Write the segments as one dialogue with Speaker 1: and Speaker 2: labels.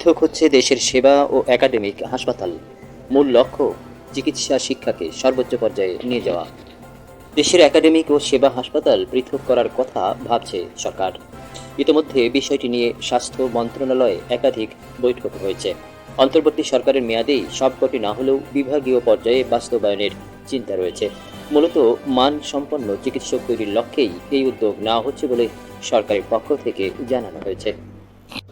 Speaker 1: পৃথক হচ্ছে দেশের সেবা ও একাডেমিক হাসপাতাল। মূল লক্ষ্য, চিকিৎসা শিক্ষাকে সর্বোচ্চ পর্যায়ে নিয়ে যাওয়া। দেশের একাডেমিক ও সেবা হাসপাতাল পৃথক করার কথা ভাবছে সরকার। ইতিমধ্যে বিষয়টি নিয়ে স্বাস্থ্য মন্ত্রণালয়ে একাধিক বৈঠক হয়েছে। অন্তর্বর্তী সরকারের মেয়াদেই সবকটি না হলেও বিভাগীয় পর্যায়ে বাস্তবায়নের চিন্তা রয়েছে। মূলত মান সম্পন্ন চিকিৎসক তৈরির লক্ষ্যেই এই উদ্যোগ নেওয়া হচ্ছে বলে সরকারের পক্ষ থেকে জানানো হয়েছে।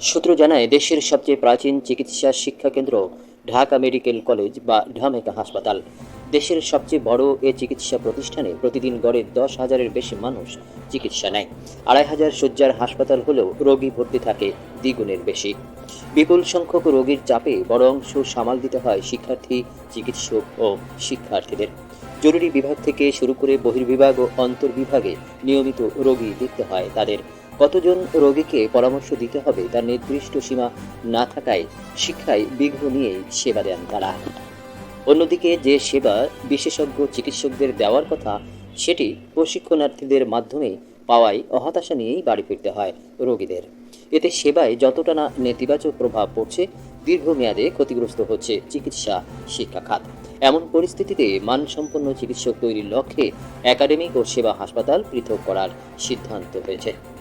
Speaker 1: সূত্র জানায়, দেশের সবচেয়ে প্রাচীন চিকিৎসা শিক্ষা কেন্দ্র ঢাকা মেডিকেল কলেজ বা ঢামেকা হাসপাতাল। দেশের সবচেয়ে বড় এ চিকিৎসা প্রতিষ্ঠানে প্রতিদিন গড়ে দশ হাজারের বেশি মানুষ চিকিৎসা নেয়। আড়াই হাজার শয্যার হাসপাতাল হলেও রোগী ভর্তি থাকে দ্বিগুণের বেশি। বিপুল সংখ্যক রোগীর চাপে বড় অংশ সামাল দিতে হয় শিক্ষার্থী, চিকিৎসক ও শিক্ষার্থীদের। জরুরি বিভাগ থেকে শুরু করে বহির্বিভাগ ও অন্তর্বিভাগে নিয়মিত রোগী দেখতে হয় তাদের। কতজন রোগীকে পরামর্শ দিতে হবে তার নির্দিষ্ট সীমা না থাকায় শিক্ষায় বিঘ্ন নিয়েই সেবা দেন তারা। অন্যদিকে যে সেবা বিশেষজ্ঞ চিকিৎসকদের দেওয়ার কথা, সেটি প্রশিক্ষণার্থীদের মাধ্যমে পাওয়ায় হতাশা নিয়েই বাড়ি ফিরতে হয় রোগীদের। এতে সেবায় যতটা না নেতিবাচক প্রভাব পড়ছে, দীর্ঘমেয়াদে ক্ষতিগ্রস্ত হচ্ছে চিকিৎসা শিক্ষা খাত এমন পরিস্থিতিতে মানসম্পন্ন চিকিৎসক তৈরির লক্ষ্যে একাডেমিক ও সেবা হাসপাতাল পৃথক করার সিদ্ধান্ত হয়েছে।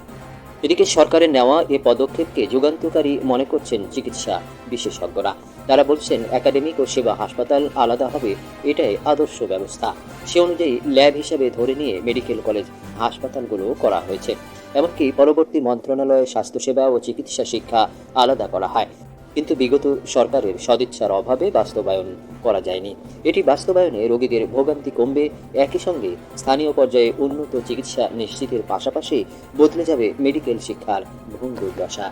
Speaker 1: এদিকে সরকারের নেওয়া এ পদক্ষেপকে যুগান্তকারী মনে করছেন চিকিৎসা বিশেষজ্ঞরা। তারা বলছেন, একাডেমিক ও সেবা হাসপাতাল আলাদা হবে, এটাই আদর্শ ব্যবস্থা। সে অনুযায়ী ল্যাব হিসাবে ধরে নিয়ে মেডিকেল কলেজ হাসপাতালগুলো করা হয়েছে। এমনকি পরবর্তী মন্ত্রণালয়ে স্বাস্থ্যসেবা ও চিকিৎসা শিক্ষা আলাদা করা হয়। কিন্তু বিগত সরকারের সদিচ্ছার অভাবে বাস্তবায়ন করা যায়নি। এটি বাস্তবায়নে রোগীদের ভোগান্তি কমবে, একই সঙ্গে স্থানীয় পর্যায়ে উন্নত চিকিৎসা নিশ্চিতের পাশাপাশি বদলে যাবে মেডিকেল শিক্ষার ভঙ্গুর দশা।